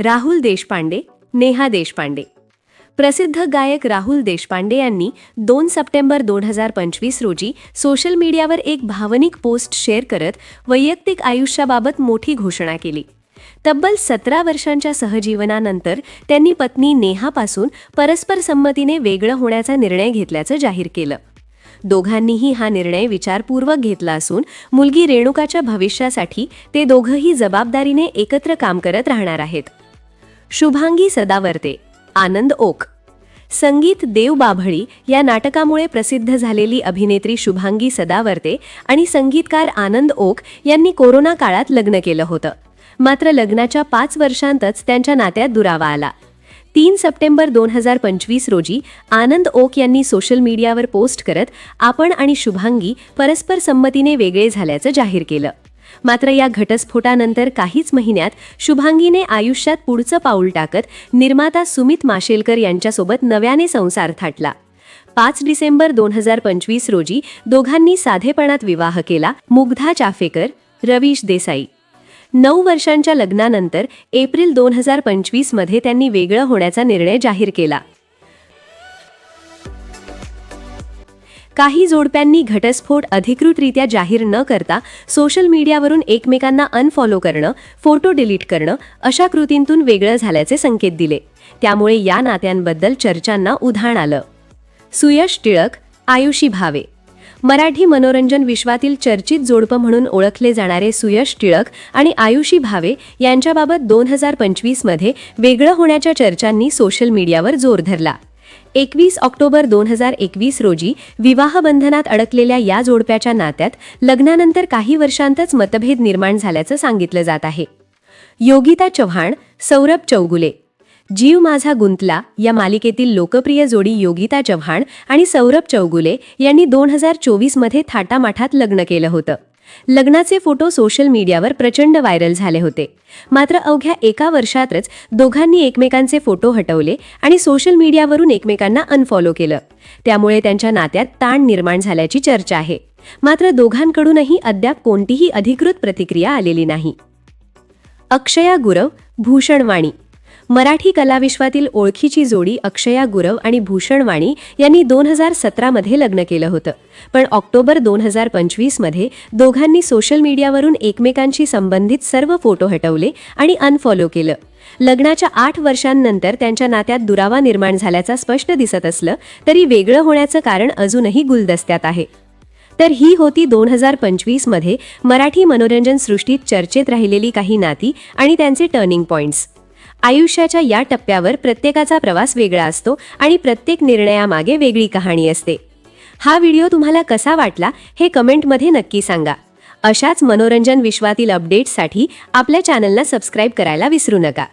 राहुल देशपांडे नेहा देशपांडे. प्रसिद्ध गायक राहुल देशपांडे यांनी दोन सप्टेंबर दोन हजार पंचवीस रोजी सोशल मीडियावर एक भावनिक पोस्ट शेअर करत वैयक्तिक आयुष्याबाबत मोठी घोषणा केली. तब्बल सतरा वर्षांच्या सहजीवनानंतर त्यांनी पत्नी नेहापासून परस्पर संमतीने वेगळं होण्याचा निर्णय घेतल्याचं जाहीर केलं. दोघांनीही हा निर्णय विचारपूर्वक घेतला असून मुलगी रेणुकाच्या भविष्यासाठी ते दोघंही जबाबदारीने एकत्र काम करत राहणार आहेत. शुभांगी सदावर्ते आनंद ओक. संगीत देव बाभळी या नाटकामुळे प्रसिद्ध झालेली अभिनेत्री शुभांगी सदावर्ते आणि संगीतकार आनंद ओक यांनी कोरोना काळात लग्न केलं होतं. मात्र लग्नाच्या पाच वर्षांतच त्यांच्या नात्यात दुरावा आला. तीन सप्टेंबर दोन हजार पंचवीस रोजी आनंद ओक यांनी सोशल मीडियावर पोस्ट करत आपण आणि शुभांगी परस्पर संमतीने वेगळे झाल्याचं जाहीर केलं. मात्र या घटस्फोटानंतर काहीच महिन्यात शुभांगीने आयुष्यात पुढचं पाऊल टाकत निर्माता सुमित माशेलकर यांच्यासोबत नव्याने संसार थाटला. पाच डिसेंबर दोन हजार पंचवीस रोजी दोघांनी साधेपणात विवाह केला मुग्धा चाफेकर रवीश देसाई. नऊ वर्षांच्या लग्नानंतर एप्रिल दोन हजार पंचवीसमध्ये त्यांनी वेगळं होण्याचा निर्णय जाहीर केला. काही जोडप्यांनी घटस्फोट अधिकृतरित्या जाहीर न करता सोशल मीडियावरून एकमेकांना अनफॉलो करणं फोटो डिलीट करणं अशा कृतींतून वेगळं झाल्याचे संकेत दिले. त्यामुळे या नात्यांबद्दल चर्चांना उधाण आलं. सुयश टिळक आयुषी भावे. मराठी मनोरंजन विश्वातील चर्चित जोडपं म्हणून ओळखले जाणारे सुयश टिळक आणि आयुषी भावे यांच्याबाबत दोन हजार पंचवीसमध्ये वेगळं होण्याच्या चर्चांनी सोशल मीडियावर जोर धरला. एकवीस ऑक्टोबर दोन हजार एकवीस रोजी विवाहबंधनात अडकलेल्या या जोडप्याच्या नात्यात लग्नानंतर काही वर्षांतच मतभेद निर्माण झाल्याचं सांगितलं जात आहे. योगिता चव्हाण सौरभ चौगुले जीव माझा गुंतला या मालिकेतील लोकप्रिय जोडी योगिता चव्हाण आणि सौरभ चौगुले यांनी दोन हजार चोवीसमध्ये थाटामाठात लग्न केलं होतं. लग्नाचे फोटो सोशल मीडियावर प्रचंड व्हायरल झाले होते. मात्र अवघ्या एका वर्षातच दोघांनी एकमेकांचे फोटो हटवले आणि सोशल मीडियावरून एकमेकांना अनफॉलो केलं. त्यामुळे त्यांच्या नात्यात ताण निर्माण झाल्याची चर्चा आहे. मात्र दोघांकडूनही अद्याप कोणतीही अधिकृत प्रतिक्रिया आलेली नाही. अक्षया गुरव भूषणवाणी मराठी कलाविश्वातील ओळखीची जोडी अक्षया गुरव आणि भूषणवाणी यांनी दोन हजार सतरामध्ये लग्न केलं होतं. पण ऑक्टोबर दोन हजार पंचवीसमध्ये दोघांनी सोशल मीडियावरून एकमेकांशी संबंधित सर्व फोटो हटवले आणि अनफॉलो केलं. लग्नाच्या आठ वर्षांनंतर त्यांच्या नात्यात दुरावा निर्माण झाल्याचा स्पष्ट दिसत असलं तरी वेगळं होण्याचं कारण अजूनही गुलदस्त्यात आहे. तर ही होती दोन हजार पंचवीसमध्ये मराठी मनोरंजन सृष्टीत चर्चेत राहिलेली काही नाती आणि त्यांचे टर्निंग पॉईंट्स आयुष्याच्या या टप्प्यावर प्रत्येकाचा प्रवास वेगळा असतो आणि प्रत्येक निर्णयामागे वेगळी कहाणी असते. हा व्हिडिओ तुम्हाला कसा वाटला हे कमेंटमध्ये नक्की सांगा. अशाच मनोरंजन विश्वातील अपडेट्ससाठी आपल्या चॅनलला सबस्क्राईब करायला विसरू नका.